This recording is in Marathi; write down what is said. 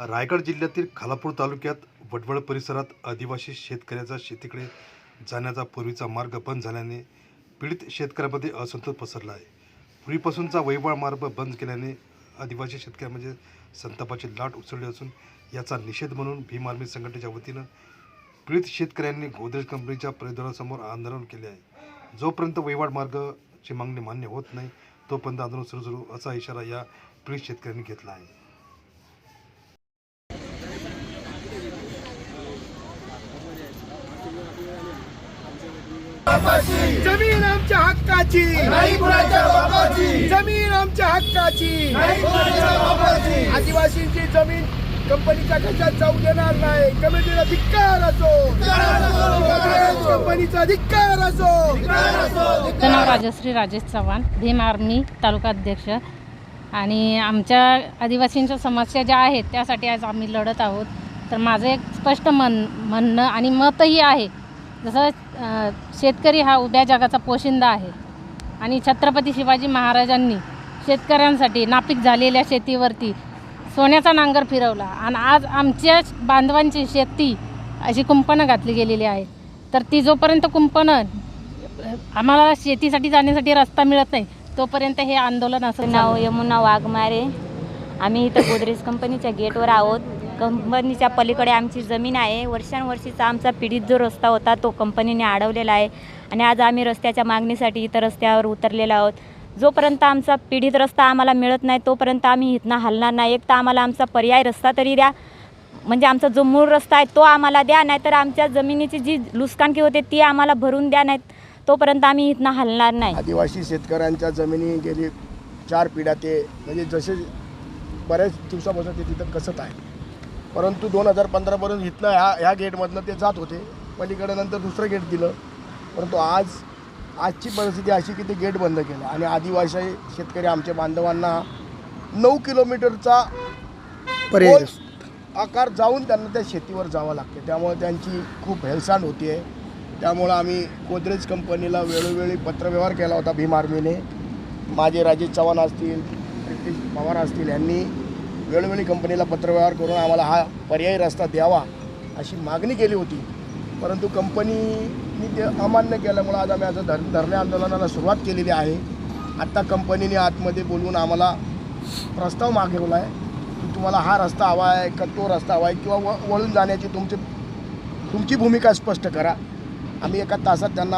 रायगड जिल्ह्यातील खालापूर तालुक्यात वडवळ परिसरात आदिवासी शेतकऱ्याचा शेतीकडे जाण्याचा पूर्वीचा मार्ग बंद झाल्याने पीडित शेतकऱ्यामध्ये असंतोष पसरला आहे. पूर्वीपासूनचा वैवाळ मार्ग बंद केल्याने आदिवासी शेतकऱ्यामध्ये म्हणजे संतापाची लाट उसळली असून याचा निषेध म्हणून भीम आर्मी संघटनेच्या वतीनं पीडित शेतकऱ्यांनी गोदरेज कंपनीच्या परिवारासमोर आंदोलन केले आहे. जोपर्यंत वैवाड मार्गाची मागणी मान्य होत नाही तोपर्यंत आंदोलन सुरू सुरू असा इशारा या पीडित शेतकऱ्यांनी घेतला आहे. जमीन आमच्या हक्काची. नाही कुणाच्या बापाची. जमीन आमच्या हक्काची. नाही कुणाच्या बापाची. आदिवासींची जमीन कंपनीच्या खर्चात जाऊ देणार नाही. कमिटीला धिक्कार असो. कंपनीचा धिक्कार असो. माझं नाव राजश्री राजेश चव्हाण भीम आर्मी तालुका अध्यक्ष. आणि आमच्या आदिवासींच्या समस्या ज्या आहेत त्यासाठी आज आम्ही लढत आहोत. तर माझं एक स्पष्ट मन म्हणणं आणि मतही आहे जसं शेतकरी हा उद्या जगाचा पोशिंदा आहे. आणि छत्रपती शिवाजी महाराजांनी शेतकऱ्यांसाठी नापीक झालेल्या शेतीवरती सोन्याचा नांगर फिरवला. आणि आज आमच्या बांधवांची शेती अशी कुंपणं घातली गेलेली आहे तर ती जोपर्यंत कुंपणं आम्हाला शेतीसाठी जाण्यासाठी रस्ता मिळत नाही तोपर्यंत हे आंदोलन असं नाव यमुना वाघमारे. आम्ही इथं गोदरेज कंपनीच्या गेटवर आहोत. कंपनीच्या पलीकडे आमची जमीन आहे. वर्षानुवर्षीचा आमचा पीडित जो रस्ता होता तो कंपनीने अडवलेला आहे. आणि आज आम्ही रस्त्याच्या मागणीसाठी इथं रस्त्यावर उतरलेलो आहोत. जोपर्यंत आमचा पीडित रस्ता आम्हाला मिळत नाही तोपर्यंत आम्ही इथनं हलणार नाही. एक तर आम्हाला आमचा पर्याय रस्ता तरी द्या. म्हणजे आमचा जो मूळ रस्ता आहे तो आम्हाला द्या. नाहीतर आमच्या जमिनीची जी नुकसानकी होते ती आम्हाला भरून द्या. नाहीत तोपर्यंत आम्ही इथनं हलणार नाही. आदिवासी शेतकऱ्यांच्या जमिनी गेली चार पिढ्या ते म्हणजे जसे बऱ्याच दिवसापासून ते तिथं कसत आहे परंतु दोन हजार पंधरापर्यंत इथनं ह्या ह्या गेटमधनं ते जात होते. पलीकडे नंतर दुसरं गेट दिलं. परंतु आज आजची परिस्थिती अशी की ते गेट बंद केलं. आणि आदिवासी शेतकरी आमच्या बांधवांना नऊ किलोमीटरचा आकार जाऊन त्यांना त्या शेतीवर जावं लागते. त्यामुळे त्यांची खूप हेळसांड होती आहे. त्यामुळं आम्ही गोदरेज कंपनीला वेळोवेळी पत्रव्यवहार केला होता भीम आर्मीने. माझे राजेश चव्हाण असतील रितेश पवार असतील यांनी वेळोवेळी कंपनीला पत्रव्यवहार करून आम्हाला हा पर्यायी रस्ता द्यावा अशी मागणी केली होती. परंतु कंपनीने ते अमान्य केल्यामुळं आज आम्ही आज धर धरणे आंदोलनाला सुरुवात केलेली आहे. आत्ता कंपनीने आतमध्ये बोलवून आम्हाला प्रस्ताव मागवला आहे की तुम्हाला हा रस्ता हवा आहे का तो रस्ता हवा आहे किंवा व वळून जाण्याची तुमची तुमची भूमिका स्पष्ट करा. आम्ही एका तासात त्यांना